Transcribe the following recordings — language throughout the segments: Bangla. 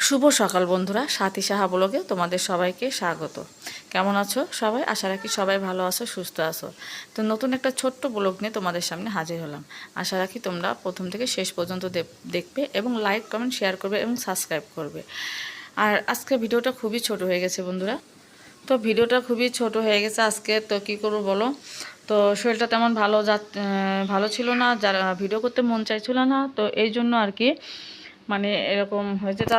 শুভ সকাল বন্ধুরা, সাথী সাহা ব্লগে তোমাদের সবাইকে স্বাগত। কেমন আছো সবাই? আশা রাখি সবাই ভালো আছো, সুস্থ আছো। তো নতুন একটা ছোট্ট ব্লগ নিয়ে তোমাদের সামনে হাজির হলাম। আশা রাখি তোমরা প্রথম থেকে শেষ পর্যন্ত দেখ- দেখবে এবং লাইক, কমেন্ট, শেয়ার করবে এবং সাবস্ক্রাইব করবে। আর আজকে ভিডিওটা খুবই ছোট হয়ে গেছে বন্ধুরা। তো ভিডিওটা খুবই ছোট হয়ে গেছে আজকে, তো কী করব বলো? তো শরীরটা তেমন ভালো যা ভালো ছিল না, যারা ভিডিও করতে মন চাইছিল না, তো এই জন্য আর কি মানে এরকম হয়েছে। তা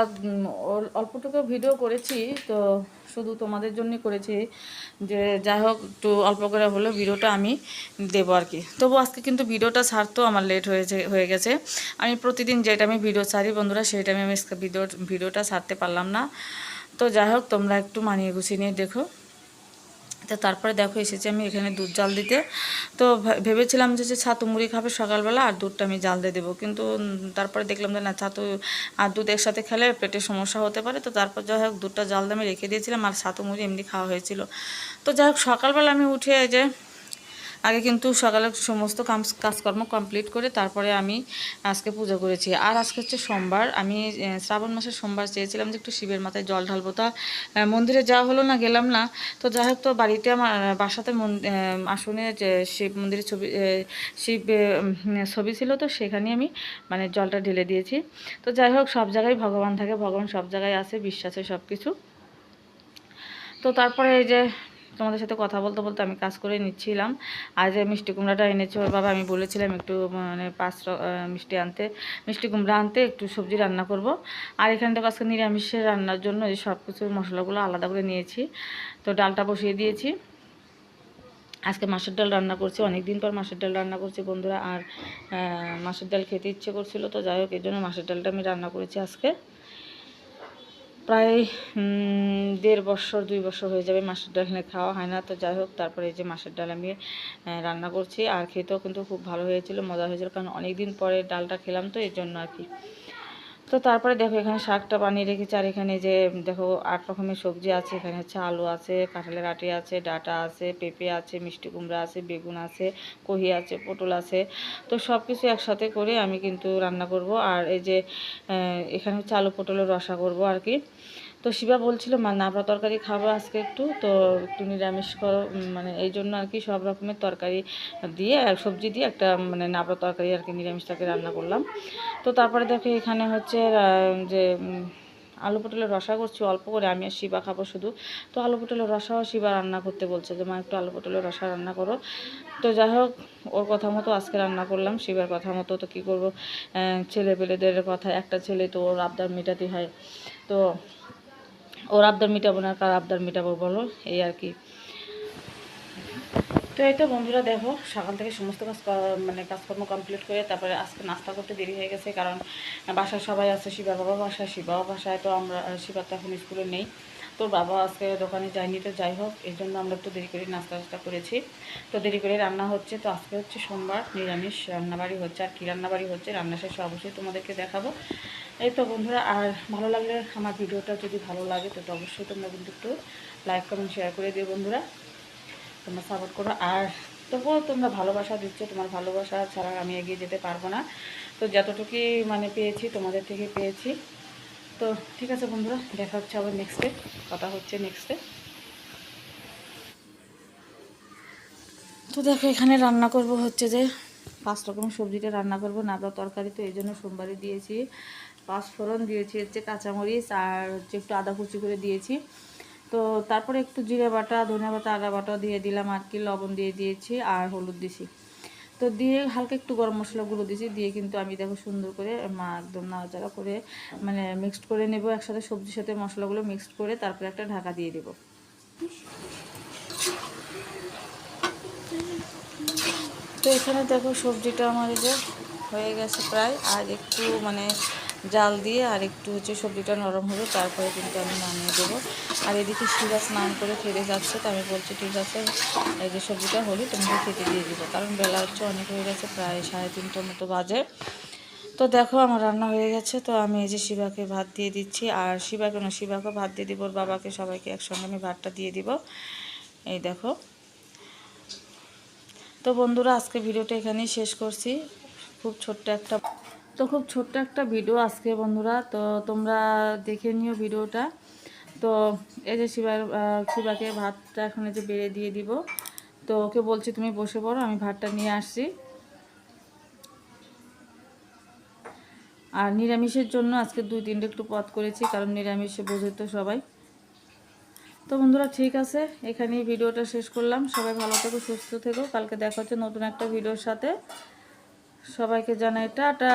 অল্পটুকু ভিডিও করেছি, তো শুধু তোমাদের জন্য করেছি যে, যাই হোক, একটু অল্প করে হলেও ভিডিওটা আমি দেবো আর কি। তবু আজকে কিন্তু ভিডিওটা ছাড়তেও আমার লেট হয়েছে, হয়ে গেছে। আমি প্রতিদিন যেটা আমি ভিডিও ছাড়ি বন্ধুরা সেই টাইমে আমি ভিডিও ভিডিওটা ছাড়তে পারলাম না। তো যাই হোক, তোমরা একটু মানিয়ে গুছিয়ে নিয়ে দেখো। তো তারপরে দেখো এসেছি আমি এখানে দুধ জাল দিতে। তো ভেবেছিলাম যে ছাতু মুড়ি খাবে সকালবেলা আর দুধটা আমি জাল দিয়ে দেবো। কিন্তু তারপরে দেখলাম যে, না, ছাতু আর দুধ একসাথে খেলে পেটে সমস্যা হতে পারে। তো তারপর যাই হোক, দুধটা জাল দিয়ে আমি রেখে দিয়েছিলাম আর ছাতু মুড়ি এমনি খাওয়া হয়েছিল। তো যাই হোক, সকালবেলা আমি উঠে যে আগে কিন্তু সকালে সমস্ত কাজকর্ম কমপ্লিট করে তারপরে আমি আজকে পুজো করেছি। আর আজকে হচ্ছে সোমবার। আমি শ্রাবণ মাসের সোমবার চেয়েছিলাম যে একটু শিবের মাথায় জল ঢালবো। তা মন্দিরে যাওয়া হলো না, গেলাম না। তো যাই হোক, তো বাড়িতে আমার বাসাতে আসনে যে শিব মন্দিরের ছবি শিব ছবি ছিল, তো সেখানে আমি মানে জলটা ঢেলে দিয়েছি। তো যাই হোক, সব জায়গায় ভগবান থাকে, ভগবান সব জায়গায় আছে, বিশ্বাসে সব কিছু তো তারপরে এই যে তোমাদের সাথে কথা বলতে বলতে আমি কাজ করে নিচ্ছিলাম। আর যে মিষ্টি কুমড়াটা এনেছে, ওর বাবা আমি বলেছিলাম একটু মানে পাঁচ মিষ্টি আনতে, মিষ্টি কুমড়া আনতে একটু সবজি রান্না করব। আর এখানে তো আজকে নিরামিষের রান্নার জন্য এই সব কিছু মশলাগুলো আলাদা করে নিয়েছি। তো ডালটা বসিয়ে দিয়েছি। আজকে মাছের ডাল রান্না করছি অনেক দিন পর মাছের ডাল রান্না করছি বন্ধুরা। আর মাছের ডাল খেতে ইচ্ছে করছিল, তো যাই হোক এই জন্য মাছের ডালটা আমি রান্না করেছি আজকে। প্রায় দেড় বছর, দুই বছর হয়ে যাবে মাসের ডাল এখানে খাওয়া হয় না। তো যাই হোক, তারপরে এই যে মাসের ডাল আমি রান্না করছি। আর খেতেও কিন্তু খুব ভালো হয়েছিল, মজা হয়েছিল। কারণ অনেক দিন পরে ডালটা খেলাম তো, এর জন্য আর কি। তো তারপরে দেখো এখানে শাকটা বানিয়ে রেখেছি, আর এখানে যে দেখো আট রকমের সবজি আছে, এখানে হচ্ছে আলু আছে, কাঁঠালের আটি আছে, ডাটা আছে, পেঁপে আছে, মিষ্টি কুমড়া আছে, বেগুন আছে, কহি আছে, পটল আছে। তো সব কিছু একসাথে করে আমি কিন্তু রান্না করব। আর এই যে এখানে হচ্ছে আলু পটলের রসা করব আর কি। তো শিবা বলছিল, মা নাবড়া তরকারি খাব আজকে একটু, তো একটু নিরামিষ করো। মানে এই জন্য আর কি সব রকমের তরকারি দিয়ে সবজি দিয়ে একটা মানে নাবড়া তরকারি আর কি নিরামিষটাকে রান্না করলাম। তো তারপরে দেখো এখানে হচ্ছে যে আলু পটলের রসা করছি, অল্প করে, আমি আর শিবা খাব শুধু। তো আলু পটলের রসাও শিবা রান্না করতে বলছে যে, মা, একটু আলু পটলের রসা রান্না করো। তো যাই হোক, ওর কথা মতো আজকে রান্না করলাম, শিবার কথা মতো। তো কী করব? ছেলে পেলেদের কথা, একটা ছেলে তো ওর আবদার মেটাতে হয়। তো ওর আবদার মেটাবো না কার আবদার মেটাবো বলো? এই আর কি। তো এই তো বন্ধুরা দেখো, সকাল থেকে সমস্ত কাজ মানে কাজকর্ম কমপ্লিট করে তারপরে আজকে নাস্তা করতে দেরি হয়ে গেছে কারণ বাসায় সবাই আছে, শিবা বাবা বাসায়, শিবাও বাসায়, তো আমরা শিবার তো এখন স্কুলে নেই। তোর বাবা আজকে দোকানে যায়নি, তো যাই হোক, এই জন্য আমরা একটু দেরি করে নাস্তা টাস্তা করেছি। তো দেরি করে রান্না হচ্ছে, তো আজকে হচ্ছে সোমবার, নিরামিষ রান্নাবাড়ি হচ্ছে। আর কী রান্নাবাড়ি হচ্ছে, রান্না শেষে অবশ্যই তোমাদেরকে দেখাবো। এই তো বন্ধুরা, আর ভালো লাগলে আমার ভিডিওটা যদি ভালো লাগে, তো অবশ্যই তোমরা কিন্তু একটু লাইক কমেন্ট শেয়ার করে দিও বন্ধুরা। তোমরা সাপোর্ট করো। আর তবুও তোমরা ভালোবাসা দিচ্ছ, তোমার ভালোবাসা ছাড়া আমি এগিয়ে যেতে পারব না। তো যতটুকুই মানে পেয়েছি, তোমাদের থেকে পেয়েছি। তো ঠিক আছে বন্ধুরা, দেখা হচ্ছে আবার নেক্সটে কথা হচ্ছে নেক্সটে তো দেখো, এখানে রান্না করব হচ্ছে যে পাঁচ রকম সবজিটা রান্না করব নাবড়া তরকারি তো এই জন্য সোমবারে দিয়েছি। পাঁচ ফোড়ন দিয়েছি, হচ্ছে কাঁচামরিচ আর হচ্ছে একটু আদা কুচি করে দিয়েছি। তো তারপরে একটু জিরে বাটা ধনে বাটা, আদা বাটা দিয়ে দিলাম আর কি, লবণ দিয়ে দিয়েছি আর হলুদ দিছি। তো দিয়ে হালকা একটু গরম মশলা গুঁড়ো দিয়েছি দিয়ে কিন্তু আমি দেখো সুন্দর করে মা একদম নাড়াচাড়া করে মানে মিক্সড করে নেব, একসাথে সবজির সাথে মশলাগুলো মিক্সড করে তারপরে একটা ঢাকা দিয়ে দেবো। তো এখানে দেখো সবজিটা আমার যে হয়ে গেছে প্রায়, আর একটু মানে জাল দিয়ে আর একটু হচ্ছে সবজিটা নরম হবে তারপরে কিন্তু আমি নামিয়ে দেবো। আর এদিকে শিরা স্নান করে ফিরে যাচ্ছে, তো আমি বলছি, ঠিক আছে, এই যে সবজিটা হলে, তোমাকে খেতে দিয়ে দেবো। কারণ বেলা হচ্ছে অনেক হয়ে গেছে, প্রায় সাড়ে তিনটার মতো বাজে। তো দেখো, আমার রান্না হয়ে গেছে, তো আমি এই যে শিবাকে ভাত দিয়ে দিচ্ছি। আর শিবাকে না শিবাকে ভাত দিয়ে দিব, ওর বাবাকে সবাইকে একসঙ্গে আমি ভাতটা দিয়ে দিব। এই দেখো। তো বন্ধুরা, আজকে ভিডিওটা এখানেই শেষ করছি। খুব ছোট্ট একটা তো খুব ছোট্ট একটা ভিডিও আজকে বন্ধুরা, তো তোমরা দেখে নিও ভিডিওটা তো এই যে শিবার শিবাকে ভাতটা এখন যে বেড়ে দিয়ে দিব। তো ওকে বলছি, তুমি বসে পড়ো, আমি ভাতটা নিয়ে আসছি। আর নিরামিষের জন্য আজকে দুই তিনটে একটু পথ করেছি, কারণ নিরামিষে বোঝে তো সবাই। তো বন্ধুরা, ঠিক আছে, এখানেই ভিডিওটা শেষ করলাম। সবাই ভালো থেকো, সুস্থ থেকো। কালকে দেখা হচ্ছে নতুন একটা ভিডিওর সাথে। সবাইকে জানাই টাটা।